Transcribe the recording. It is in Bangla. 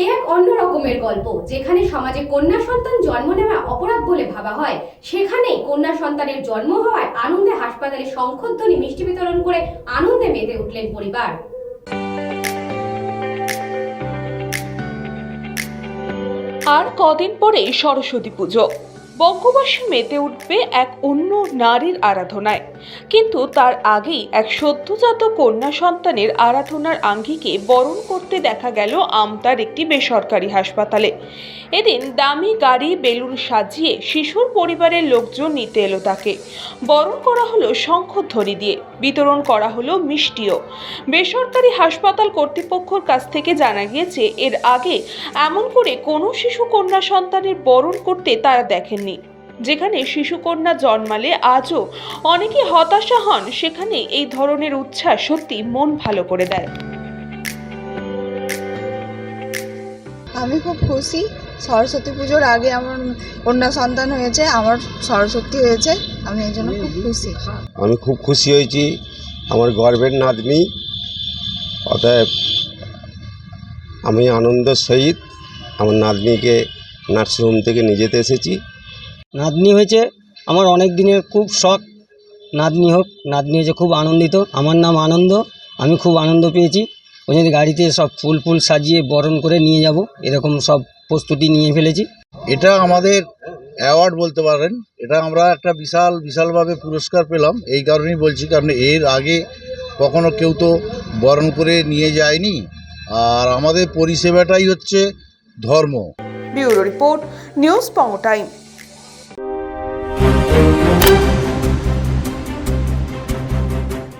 এ এক অন্য রকমের গল্প, যেখানে সমাজে কন্যা সন্তান জন্ম নেওয়া অপরাধ বলে ভাবা হয়। সেখানেই কন্যা সন্তানের জন্ম হওয়ায় আনন্দে হাসপাতালে শঙ্খধ্বনি মিষ্টি বিতরণ করে আনন্দে মেতে উঠলেন পরিবার। আর কদিন পরেই সরস্বতী পুজো। বঙ্গবাসী মেতে উঠবে এক অন্য নারীর আরাধনায়। কিন্তু তার আগেই এক সদ্যজাত কন্যা সন্তানের আরাধনার আঙ্গিকে বরণ করতে দেখা গেল আমতার একটি বেসরকারি হাসপাতালে। এদিন দামি গাড়ি, বেলুন সাজিয়ে শিশুর পরিবারের লোকজন নিতে এলো তাকে। বরণ করা হলো শঙ্খধ্বনি দিয়ে, বিতরণ করা হলো মিষ্টিও। বেসরকারি হাসপাতাল কর্তৃপক্ষর কাছ থেকে জানা গিয়েছে, এর আগে এমন করে কোনো শিশু কন্যা সন্তানের বরণ করতে তারা দেখেননি। যেখানে শিশুকন্যা জন্মালে আজও অনেকে হতাশা হন সেখানে এই ধরনের উচ্ছ্বাস সত্যি মন ভালো করে দেয়। আমি খুব খুশি সরস্বতী পুজোর আগে আমার কন্যা সন্তান হয়েছে আমার সরস্বতী হয়েছে আমি এই জন্য খুব খুশি। আমি খুব খুশি হয়েছি আমার গর্বের নাতনি অতএব আমি আনন্দের সহিত আমার নাতনিকে নার্সিংহোম থেকে নিয়ে যেতে এসেছি। নাতনি হয়েছে আমার অনেক দিনের খুব শখ। নাতনি হোক নাতনি হয়েছে খুব আনন্দিত। আমার নাম আনন্দ আমি খুব আনন্দ পেয়েছি। ওই জন্য গাড়িতে সব ফুল ফুল সাজিয়ে বরণ করে নিয়ে যাব এরকম সব প্রস্তুতি নিয়ে ফেলেছি। এটা আমাদের অ্যাওয়ার্ড বলতে পারেন। এটা আমরা একটা বিশাল বিশালভাবে পুরস্কার পেলাম। এই কারণেই বলছি কারণ এর আগে কখনো কেউ তো বরণ করে নিয়ে যায়নি। আর আমাদের পরিষেবাটাই হচ্ছে ধর্ম। ব্যুরো রিপোর্ট নিউজ পঙ্গ টাইম। Thank you.